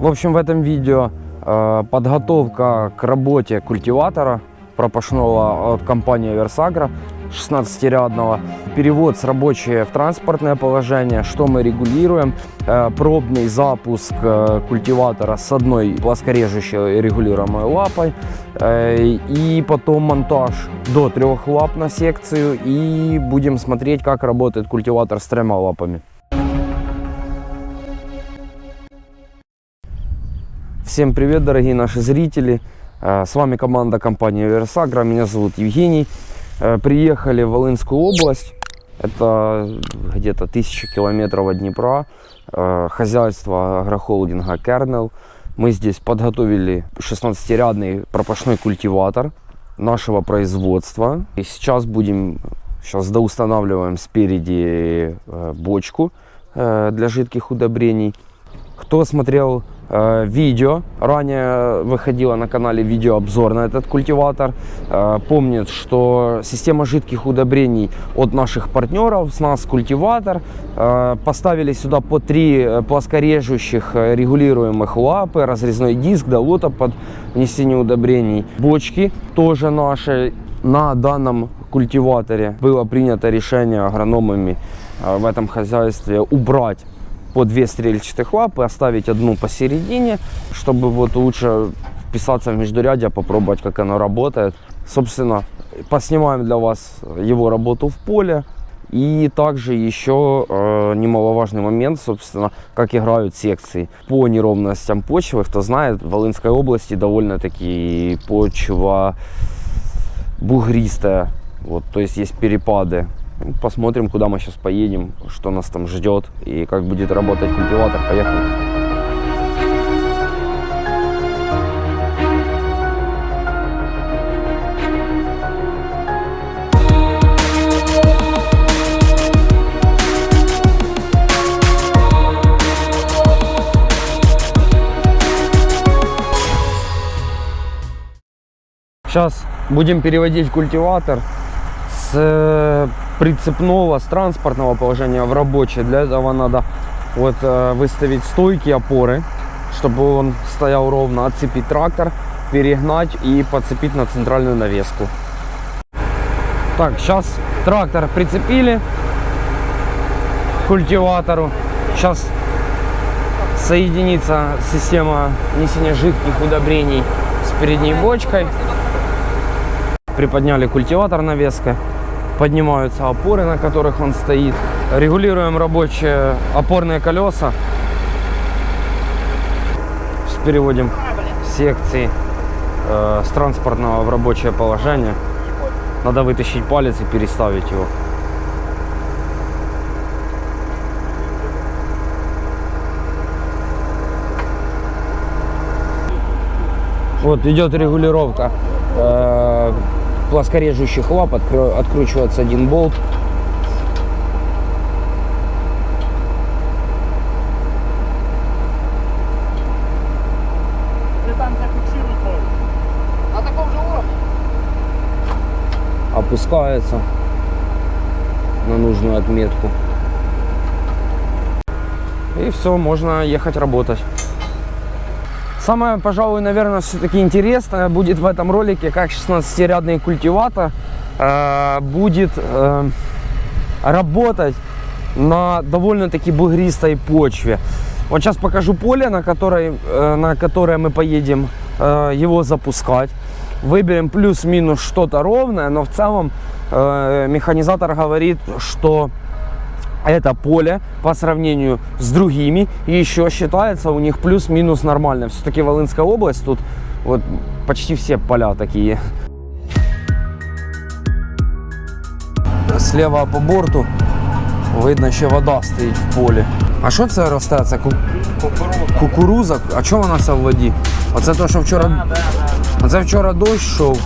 В общем, в этом видео э, подготовка к работе культиватора пропашного от компании Версагра 16-рядного, перевод с рабочее в транспортное положение, что мы регулируем, э, пробный запуск э, культиватора с одной плоскорежущей регулируемой лапой и потом монтаж до трех лап на секцию и будем смотреть, как работает культиватор с тремя лапами. Всем привет, дорогие наши зрители! Э, С вами команда компании Версагра. Меня зовут Евгений. Э, Приехали в Волынскую область. Это где-то тысяча километров от Днепра. Э, Хозяйство агрохолдинга Кернел. Мы здесь подготовили 16-рядный пропашной культиватор нашего производства. И сейчас будем, сейчас доустанавливаем спереди э, бочку для жидких удобрений. Кто смотрел видео, ранее выходило на канале видеообзор на этот культиватор, помнит, что система жидких удобрений от наших партнеров, с нас культиватор, поставили сюда по три э, плоскорежущих э, регулируемых лапы, разрезной диск, да, лота под внесение удобрений, бочки тоже наши. На данном культиваторе. Было принято решение агрономами э, в этом хозяйстве убрать по две стрельчатых лапы, оставить одну посередине, чтобы вот лучше вписаться в междурядье, попробовать, как оно работает. Собственно, поснимаем для вас его работу в поле. И также еще э, немаловажный момент, собственно, как играют секции. По неровностям почвы, кто знает, в Волынской области довольно-таки почва бугристая. Вот, то есть есть перепады. Посмотрим, куда мы сейчас поедем, что нас там ждет и как будет работать культиватор. Поехали. Сейчас будем переводить культиватор с э, прицепного, с транспортного положения в рабочее. Для этого надо вот э, выставить стойки опоры, чтобы он стоял ровно, отцепить трактор, перегнать и подцепить на центральную навеску. Так, сейчас трактор прицепили к культиватору. Сейчас соединится система несения жидких удобрений с передней бочкой. Приподняли культиватор навеска. Поднимаются опоры, на которых он стоит. Регулируем рабочие опорные колеса. Сейчас переводим секции э, с транспортного в рабочее положение. Надо вытащить палец и переставить его. Вот идет регулировка э, плоскорежущих лап, откручивается один болт. Опускается на нужную отметку. И все, можно ехать работать. Самое, пожалуй, наверное, все-таки интересное будет в этом ролике, как 16-рядный культиватор э, будет э, работать на довольно-таки бугристой почве. Вот сейчас покажу поле, на, которой, э, на которое мы поедем э, его запускать. Выберем плюс-минус что-то ровное, но в целом э, механизатор говорит, что это поле по сравнению с другими еще считается у них плюс-минус нормально. Все-таки Волынская область, тут вот почти все поля такие. Слева по борту видно, ще вода стоїть в полі. А що це росте? Це ку- кукуруза? А чого вона вся в воді? Оце то, що вчора. Оце вчора дощ йшов.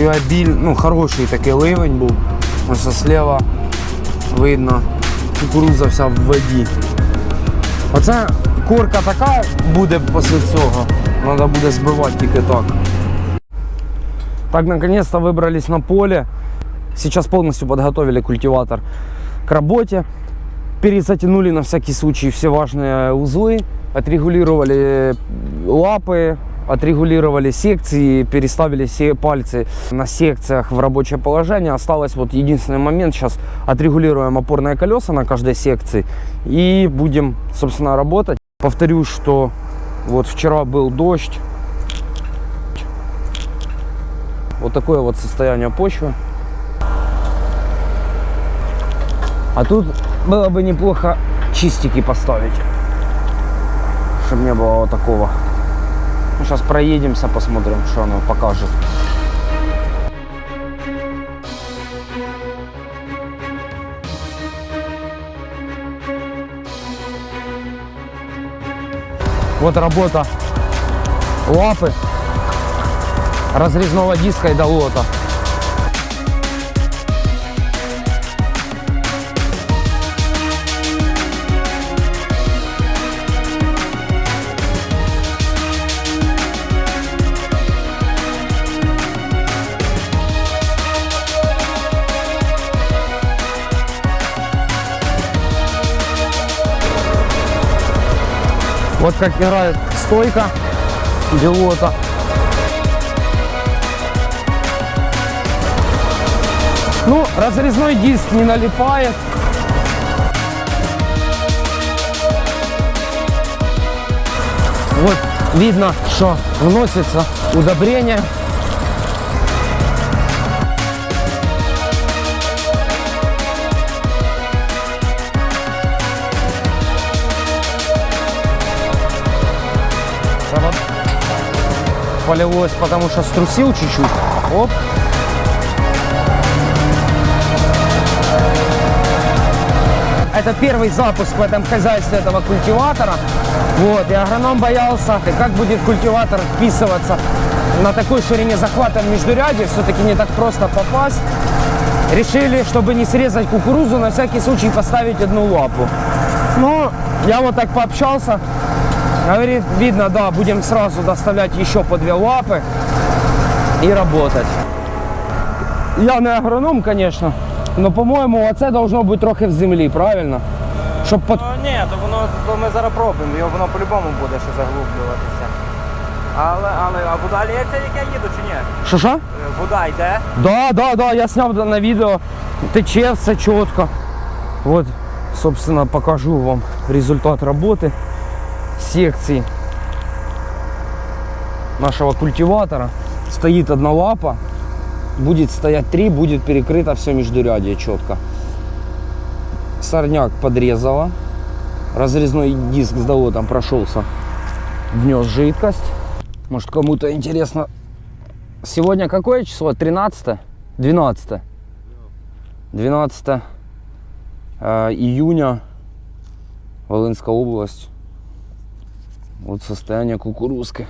І обіль, ну, хороший такий ливень був. Ось слева видно, кукуруза вся в воді. Оце корка така буде після цього. Треба буде збивати тільки так. Так, наконец-то выбрались на поле. Сейчас полностью подготовили культиватор к работе. Перезатянули на всякий случай все важные узлы. отрегулировали лапы, отрегулировали секции, переставили все пальцы на секциях в рабочее положение. Осталось вот единственный момент, сейчас отрегулируем опорные колеса на каждой секции и будем, собственно, работать. Повторюсь, что вот вчера был дождь. Вот такое вот состояние почвы. А тут было бы неплохо чистики поставить, чтобы не было вот такого. Ну, сейчас проедемся, посмотрим, что оно покажет. Вот работа лапы разрезного диска и долота. Вот как играет стойка Делота. Ну, разрезной диск не налипает. Вот видно, что вносится удобрение. Полилось, потому что струсил чуть-чуть. Оп. Это первый запуск в этом хозяйстве этого культиватора. Вот, и агроном боялся, как будет культиватор вписываться на такой ширине захвата в междуряде, все-таки не так просто попасть. Решили, чтобы не срезать кукурузу, на всякий случай поставить одну лапу. Ну, я вот так пообщался, Говорит, видно, да, будем сразу доставлять еще по две лапы и работать. Я не агроном, конечно, но, по-моєму, оце должно бути трохи в землі, правильно? Щоб под... Ну, ні, то воно то ми зараз пробуємо, його воно по-любому буде ще заглублюватися. Але, але, а вода лється, як я їду чи ні? Що що? Е, Вода йде. Да, да, да, я сняв на відео. Тече все чітко. Вот, собственно, покажу вам результат работы секции нашего культиватора. Стоит одна лапа, будет стоять три, будет перекрыто все междурядье четко. Сорняк подрезала, разрезной диск с долотом прошелся, внес жидкость. Может кому-то интересно. Сегодня какое число? 13? 12? 12 э, июня, Волынская область. Вот состояние кукурузки.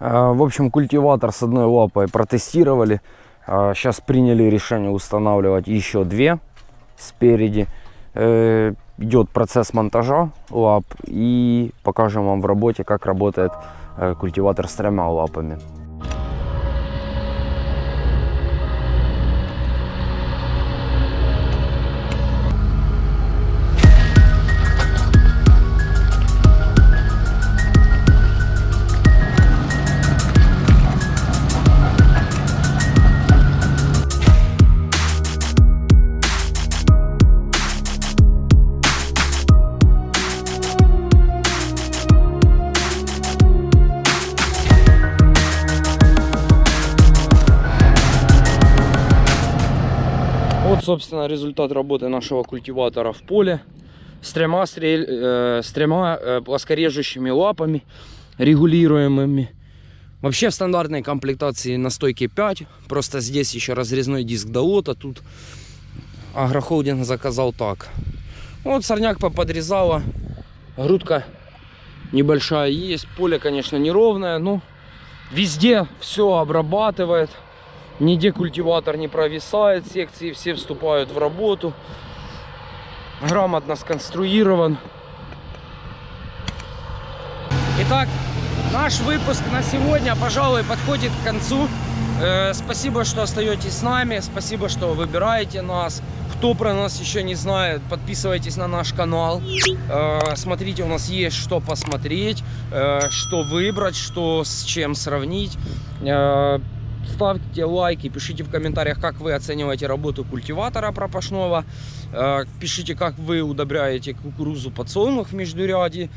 Э, В общем, культиватор с одной лапой протестировали. Сейчас приняли решение устанавливать еще две спереди. Э, Идет процесс монтажа лап и покажем вам в работе, как работает э, культиватор с тремя лапами. Собственно, результат работы нашего культиватора в поле. С тремя, стрель- э, с тремя э, плоскорежущими лапами, регулируемыми. Вообще в стандартной комплектации на стойке 5. Просто здесь еще разрезной диск долота. Тут агрохолдинг заказал так. Вот сорняк поподрезала. Грудка небольшая есть. Поле, конечно, неровное. Но везде все обрабатывает. Нигде культиватор не провисает, секции все вступают в работу. Грамотно сконструирован. Итак, наш выпуск на сегодня, пожалуй, подходит к концу. Э, спасибо, что остаетесь с нами, спасибо, что выбираете нас. Кто про нас еще не знает, подписывайтесь на наш канал. Э, Смотрите, у нас есть что посмотреть, э, что выбрать, что с чем сравнить. Ставьте лайки, пишите в комментариях, как вы оцениваете работу культиватора пропашного. Э, Пишите, как вы удобряете кукурузу подсолнух в междуряде.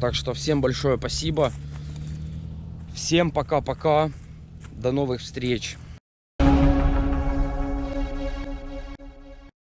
Так что всем большое спасибо. Всем пока-пока. До новых встреч.